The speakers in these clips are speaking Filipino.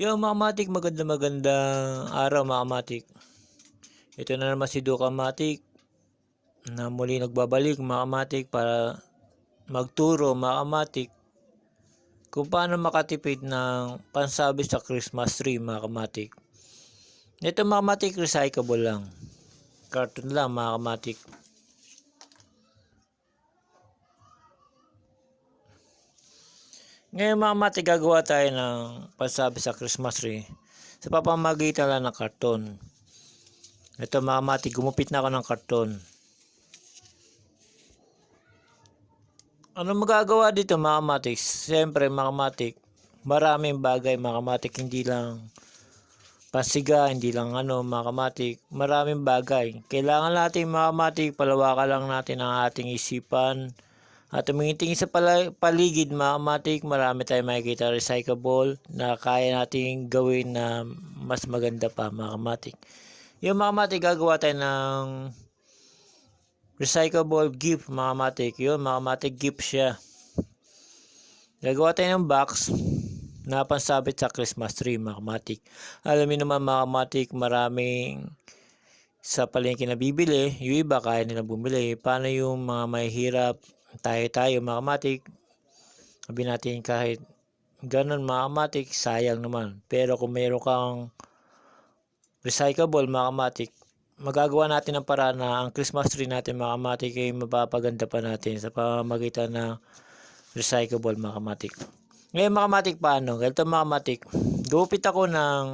Yo mga matik, maganda magandang araw mga matik. Ito na naman si Duka Matik na muli nagbabalik mga matik para magturo mga matik kung paano makatipid ng pansabi sa Christmas tree mga kamatik. Ito mga kamatik, recyclable lang. Carton lang mga kamatik. Ngayon mga kamatik, gagawa tayo ng pansabi sa Christmas tree sa papamagitan lang ng karton. Ito mga kamatik, gumupit na ako ng karton. Ano magagawa dito mga kamatik? Siyempre mga kamatik, maraming bagay mga kamatik, hindi lang pansiga, hindi lang ano mga kamatik, maraming bagay. Kailangan natin mga kamatik, palawakan lang natin ang ating isipan. At tumitingin sa paligid mga kamatik, marami tayong makikita recyclable na kaya nating gawin na mas maganda pa mga kamatik. Yung mga kamatik, gagawa tayo ng recyclable gift mga matik. Yun mga gift siya. Gagawa tayo ng box na pansabit sa Christmas tree mga matik. Alam niyo naman mga maraming sa palengke na bibili yung iba kaya nila bumili. Paano yung mga mahihirap tayo tayo mga matik sabi natin kahit ganun mga sayang naman pero kung meron kang recyclable mga matik magagawa natin ng paraan na ang Christmas tree natin mga kamatik ay mapapaganda pa natin sa pamamagitan ng recyclable mga kamatik. Ngayon mga kamatik paano? Ganito mga kamatik. Gupit ako ng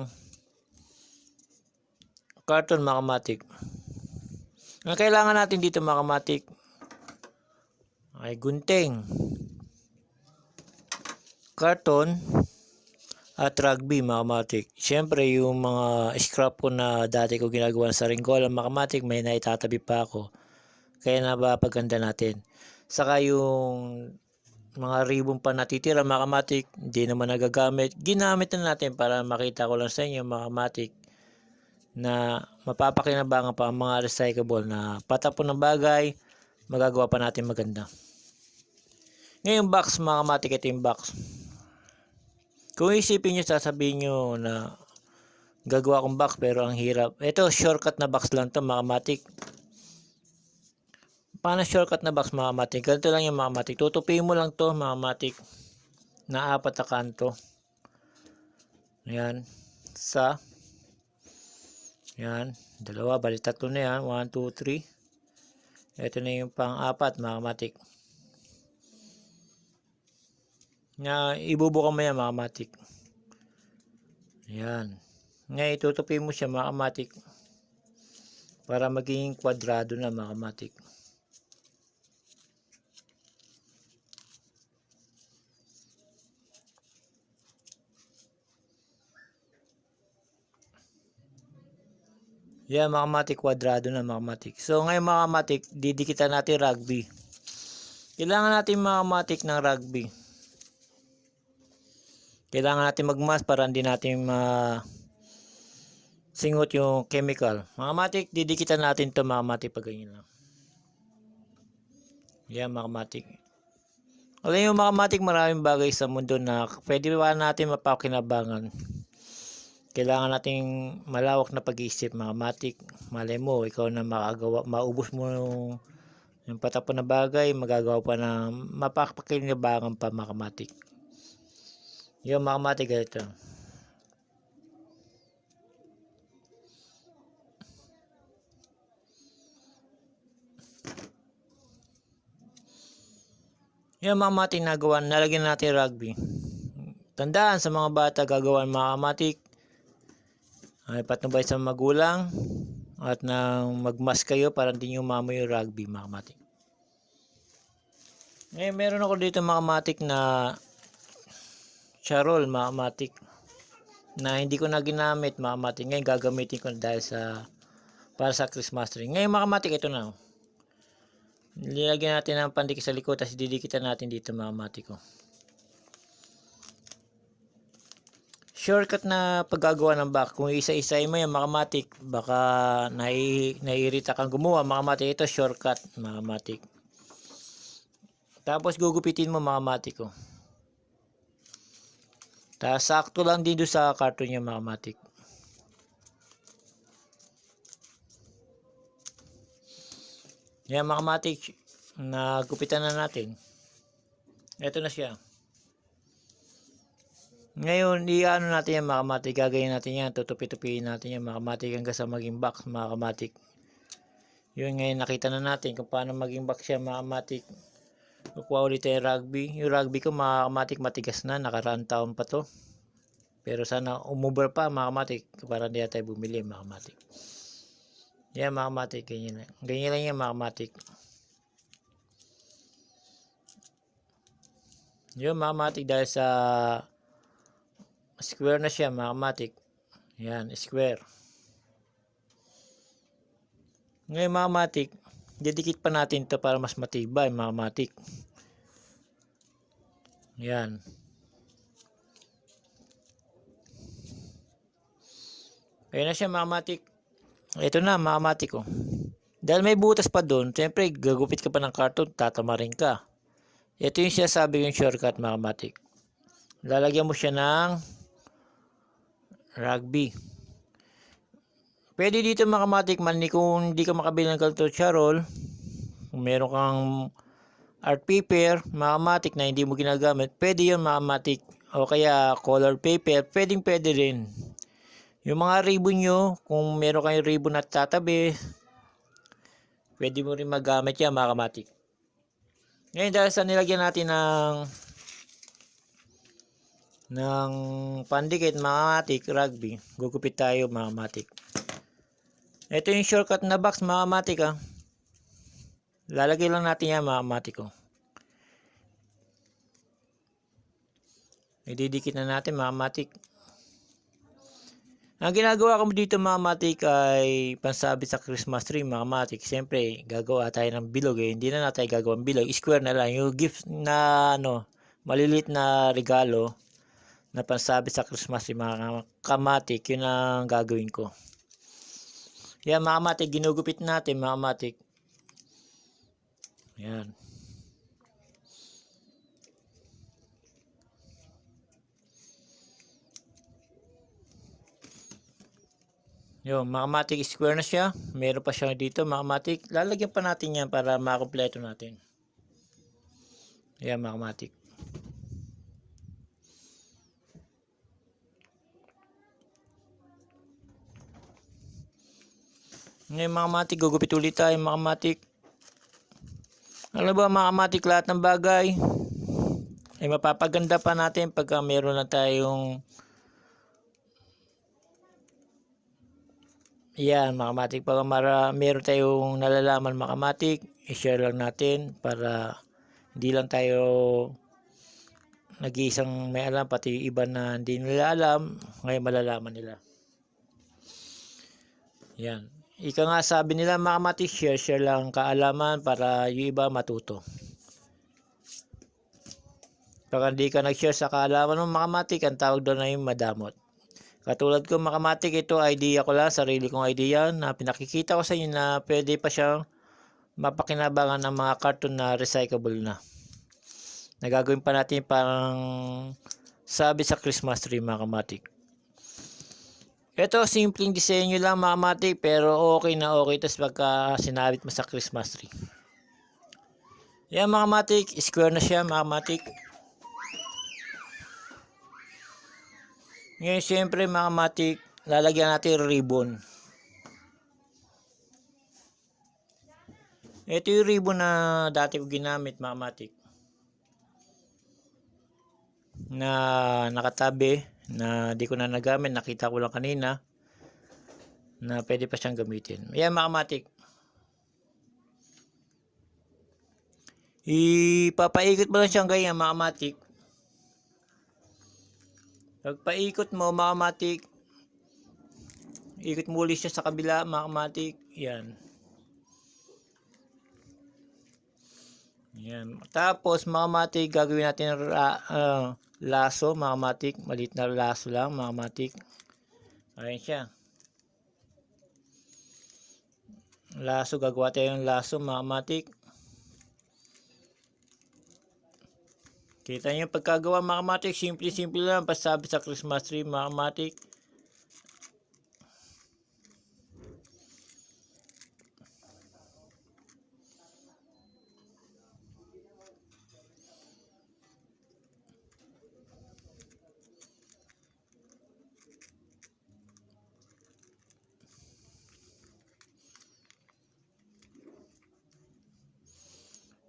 carton mga kamatik. Ang kailangan natin dito mga kamatik ay gunting, carton, at rugby mga kamatik. Siyempre yung mga scrap ko na dati ko ginagawa sa ringgola mga kamatik may naitatabi pa ako. Kaya napapaganda natin. Saka yung mga ribbon pa natitira mga hindi naman nagagamit. Ginamit na natin para makita ko lang sa inyo mga na mapapakinabangan pa ang mga recyclable na patapon ng bagay magagawa pa natin maganda. Ngayon box mga kamatik ito yung box. Kung isipin nyo, sasabihin nyo na gagawa kong box pero ang hirap. Ito, shortcut na box lang to mga matik. Paano shortcut na box mga matik? Ganito lang yung mga matik. Tutupin mo lang to mga matik na apat na kanto. Ayan. Sa. Ayan. Dalawa. Bali tatlo na yan. 1, 2, 3. Ito na yung pang-apat mga matik na ibubuka mo yan mga matik. Ayan. Ngayon, itutupin mo siya mga matik para maging kwadrado na mga matik. Yan mga matik, kwadrado na mga matik. So ngayon mga matik, didikitan natin rugby. Kailangan natin mga matik ng rugby kailangan natin magmas para hindi natin ma singot yung chemical. Mga matik, didikitan natin to mga matik pag ganyan lang. Yan mga matik. Alam yung mga matik, maraming bagay sa mundo na pwede pa natin mapakinabangan. Kailangan nating malawak na pag-iisip mga matik. Malay mo, ikaw na makagawa, maubos mo yung, yung patapon na bagay, magagawa pa na mapakinabangan pa mga matik. Yung mga matik ito. Yung mga matik nagawa, nalagyan natin rugby. Tandaan sa mga bata gagawan mga matik ay patnubay sa magulang at nang magmas kayo para hindi nyo mamoy yung rugby mga matik. Ngayon meron ako dito mga matik na charol mga na hindi ko na ginamit mga matik ngayon gagamitin ko dahil sa para sa Christmas tree ngayon mga ito na oh. nilagyan natin ng pandikit sa likod tapos didikitan natin dito mga matik ko shortcut na paggagawa ng back. Kung isa-isa mo yan mga baka nai, naiirita kang gumawa mga ito shortcut mga tapos gugupitin mo mga ko Ta sakto lang doon sa carton niya mga kamatik. Yan mga kamatik, nagupitan na natin. Ito na siya. Ngayon, i-ano natin yan mga kamatik. Gagayin natin yan. Tutupi-tupiin natin yan mga kamatik hanggang sa maging box mga kamatik. Yun ngayon nakita na natin kung paano maging box siya mga kamatik. Kukuha ulit tayo rugby. Yung rugby ko mga kamatik matigas na. Nakaraan taon pa to. Pero sana umuber pa mga kamatik. Para hindi tayo bumili mga kamatik. Yan mga kamatik. Ganyan lang. Ganyan lang yan mga kamatik. Yun mga dahil sa square na siya mga. Yan, square. Ngayon mga kamatik, didikit pa natin to para mas matibay mga. Yan. Ayun na siya mga. Ito na mga kamatik ko. Dahil may butas pa doon, siyempre gagupit ka pa ng karton, tatama rin ka. Ito yung sinasabi yung shortcut mga. Lalagyan mo siya ng rugby. Pwede dito mga kamatik man kung hindi ka makabili ng ganito charol, kung meron kang art paper, mga kamatik na hindi mo ginagamit, pwede yun mga kamatik. O kaya color paper, pwedeng pwede rin. Yung mga ribbon nyo, kung meron kayong ribbon na tatabi, pwede mo rin magamit yan mga kamatik. Ngayon dahil sa nilagyan natin ng ng pandikit mga matik rugby gugupit tayo mga matik ito yung shortcut na box mga matik ah lalagay lang natin yan mga matik oh. ididikit na natin mga matik ang ginagawa ko dito mga matik ay pansabit sa Christmas tree mga matik. Siyempre, gagawa tayo ng bilog eh. Hindi na natin gagawa ng bilog. Square na lang. Yung gift na ano, malilit na regalo na pansabit sa Christmas tree mga kamatik. Yun ang gagawin ko. Yan mga kamatik, ginugupit natin mga kamatik. Yan. Yung makamatic square na siya. Meron pa siya dito makamatic. Lalagyan pa natin yan para makompleto natin. Ayan makamatic. Ngayon makamatic, gugupit ulit tayo makamatic. Alam ba makamatic lahat ng bagay? Ay mapapaganda pa natin pagka meron na tayong Yan, makamatik. Pag mara, meron tayong nalalaman makamatik, i-share lang natin para hindi lang tayo nag-iisang may alam, pati yung iba na hindi nila alam, ngayon malalaman nila. Yan. Ika nga sabi nila makamatik, share, share lang kaalaman para yung iba matuto. Pag hindi ka nag-share sa kaalaman ng makamatik, ang tawag doon ay madamot. Katulad ko makamatik, ito idea ko lang, sarili kong idea na pinakikita ko sa inyo na pwede pa siyang mapakinabangan ng mga carton na recyclable na. Nagagawin pa natin parang sabi sa Christmas tree mga kamatik. Ito, simpleng disenyo lang mga kamatik, pero okay na okay. Tapos pagka sinabit mo sa Christmas tree. Yan mga kamatik, square na siya mga kamatik. Ngayon, siyempre mga matik, lalagyan natin ribbon. Ito yung ribbon na dati ko ginamit mga matik. Na nakatabi, na di ko na nagamit, nakita ko lang kanina. Na pwede pa siyang gamitin. Ayan mga matik. Ipapaikot mo lang siyang ganyan mga matik. Pagpaikot mo, makamatik. Ikot muli siya sa kabila, makamatik. Yan. Yan. Tapos, makamatik, gagawin natin ra, uh, laso, makamatik. Malit na laso lang, makamatik. Ayan siya. Laso, gagawa tayo ng laso, makamatik. Kita niyo pagkagawa mga kamatik, simple-simple lang pasabi sa Christmas tree mga kamatik.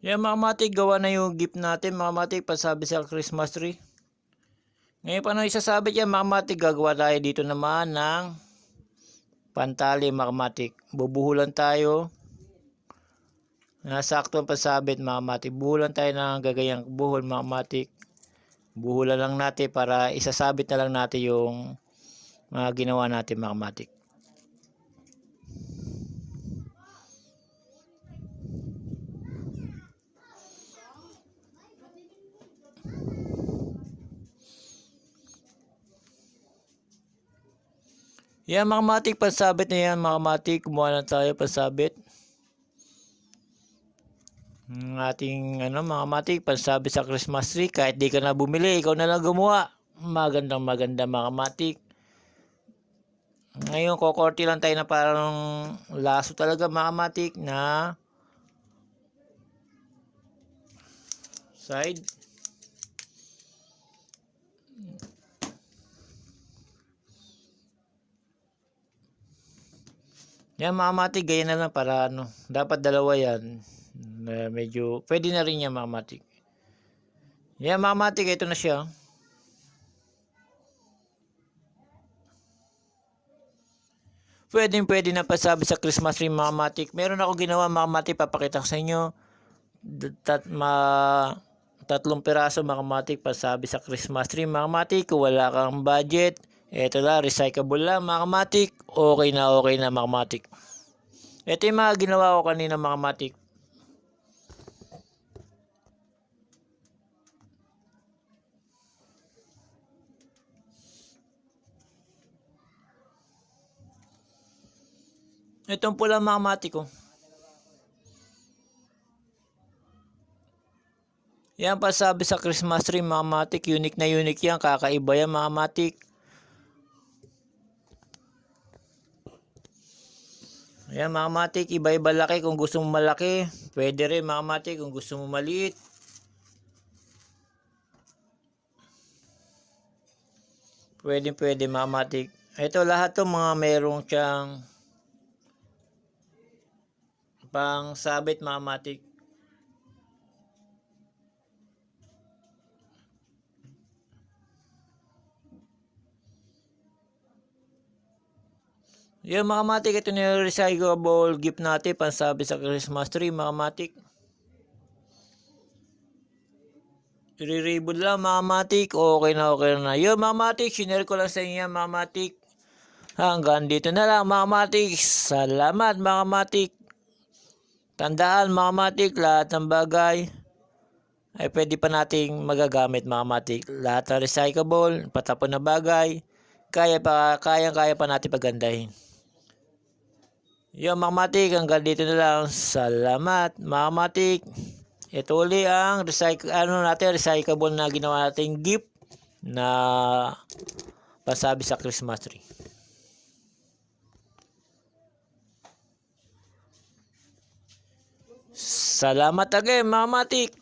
Yan mga matik, gawa na yung gift natin mga matik pasabi sa Christmas tree. Ngayon pa nang isasabit yan mga matik, gagawa tayo dito naman ng pantali mga matik. Bubuhulan tayo. Nasakto ang pasabit mga matik. Buhulan tayo ng gagayang buhol mga matik. Buhulan lang natin para isasabit na lang natin yung mga ginawa natin mga matik. Yan mga matik, pansabit na yan mga matik. Kumuha na tayo pansabit. Ang ating ano, mga matik, pansabit sa Christmas tree. Kahit di ka na bumili, ikaw na lang gumawa. Magandang maganda mga matik. Ngayon, kokorti lang tayo na parang laso talaga mga matik na side. Yan mga matik, ganyan na lang para ano. Dapat dalawa yan. Na medyo, pwede na rin yan mga matik. Yan mga ito na siya. Pwede pwede na pasabi sa Christmas tree mga. Meron ako ginawa mga papakita ko sa inyo. Tat, ma, tatlong piraso mga matik pasabi sa Christmas tree mga. Kung wala kang budget, eto lang, recyclable lang mga matik. Okay na okay na mga matik. Ito yung mga ginawa ko kanina mga matik. Itong pula mga matik ko. Yan pa sabi sa Christmas tree mga matik. Unique na unique yan. Kakaiba yan mga Ayan mga matik, iba-iba laki. Kung gusto mo malaki, pwede rin mga matik. Kung gusto mo maliit, pwede pwede mga matik. Ito lahat to mga merong siyang pang sabit mga matik. Yung mga matik, ito na yung recyclable gift natin, pansabi sa Christmas tree, mga matik. Riribod lang, mga matik. Okay na, okay na. Yung mga matik, sinare ko lang sa inyo, yan, mga matik. Hanggang dito na lang, mga matik. Salamat, mga matik. Tandaan, mga matik, lahat ng bagay ay pwede pa nating magagamit, mga matik. Lahat ng recyclable, patapon na bagay, kaya pa, kayang-kaya pa natin pagandahin. Yung mga matik, hanggang dito na lang. Salamat, mga. Ito uli ang recycle, ano natin, recyclable na ginawa nating gift na pasabi sa Christmas tree. Salamat again, mga.